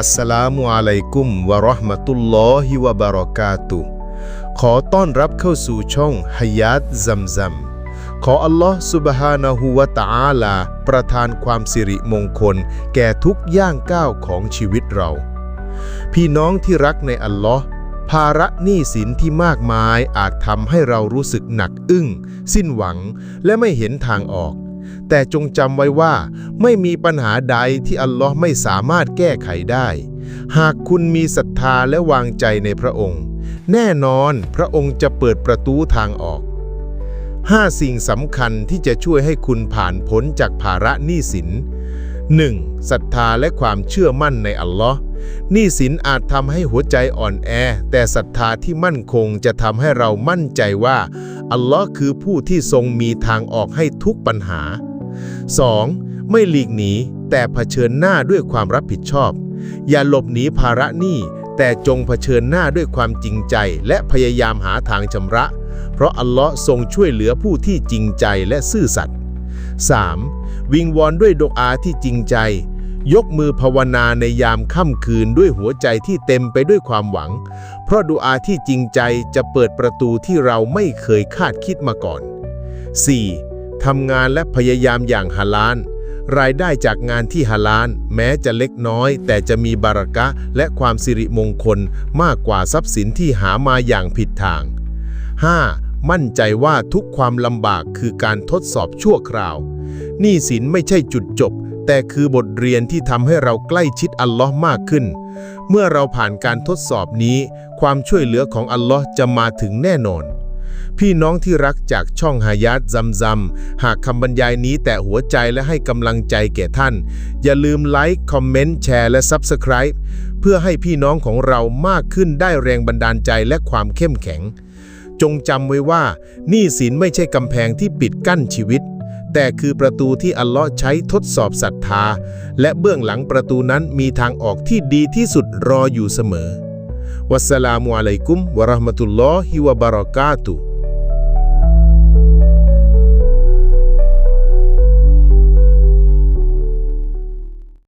อัสสลามุอะลัยกุมวะเราะห์มะตุลลอฮิวะบะเราะกาตุขอต้อนรับเข้าสู่ช่องฮยาตซัมซัมขออัลลอฮ์ซุบฮานะฮูวะตะอาลา ประทานความสิริมงคล แก่ทุกย่างก้าวของชีวิตเรา พี่น้องที่รักในอัลลอฮ์ภาระหนี้สินที่มากมายอาจทำให้เรารู้สึกหนักอึ้ง สิ้นหวัง และไม่เห็นทางออก แต่จงจำไว้ว่าไม่มีปัญหาใดที่อัลลอฮ์ไม่สามารถแก้ไขได้ หากคุณมีศรัทธาและวางใจในพระองค์ แน่นอนพระองค์จะเปิดประตูทางออก 5 สิ่งสำคัญที่จะช่วยให้คุณผ่านพ้นจากภาระหนี้สิน 1. ศรัทธาและความเชื่อมั่นในอัลลอฮ์ หนี้สินอาจทำให้หัวใจอ่อนแอ แต่ศรัทธาที่มั่นคงจะทำให้เรามั่นใจว่า อัลลอฮ์คือผู้ที่ทรงมีทางออกให้ทุกปัญหา 2. ไม่หลีกหนีแต่เผชิญหน้าด้วยความรับผิดชอบ อย่าหลบหนีภาระหนี้แต่จงเผชิญหน้าด้วยความจริงใจ และพยายามหาทางชำระ เพราะอัลลอฮ์ทรงช่วยเหลือผู้ที่จริงใจและซื่อสัตย์ 3. วิงวอนด้วยดอาที่จริงใจ ยกมือภาวนาในยามค่ำคืนด้วยหัวใจที่เต็มไปด้วยความหวัง เพราะดุอาที่จริงใจจะเปิดประตูที่เราไม่เคยคาดคิดมาก่อน 4. ทำงานและพยายามอย่างฮาลาลรายได้จากงานที่ฮาลาลแม้จะเล็กน้อย แต่จะมีบารักะและความสิริมงคลมากกว่าทรัพย์สินที่หามาอย่างผิดทาง 5. มั่นใจว่าทุกความลำบากคือการทดสอบชั่วคราวหนี้สินไม่ใช่จุดจบ แต่คือบทเรียนที่ทำให้เราใกล้ชิดอัลลอฮ์มากขึ้น เมื่อเราผ่านการทดสอบนี้ ความช่วยเหลือของอัลลอฮ์จะมาถึงแน่นอน พี่น้องที่รักจากช่องฮายาตซัมซัมหากคำบรรยายนี้แต่หัวใจและให้กำลังใจแก่ท่าน อย่าลืมไลค์ คอมเมนต์ แชร์ และ Subscribe เพื่อให้พี่น้องของเรามากขึ้นได้แรงบันดาลใจและความเข้มแข็ง จงจำไว้ว่าหนี้สินไม่ใช่กำแพงที่ปิดกั้นชีวิต แต่คือประตูที่อัลเลาะห์ใช้ทดสอบศรัทธา และเบื้องหลังประตูนั้นมีทางออกที่ดีที่สุดรออยู่เสมอ วัสสลามุอะลัยกุมวะเราะห์มะตุลลอฮิวะบะเราะกาตุฮ์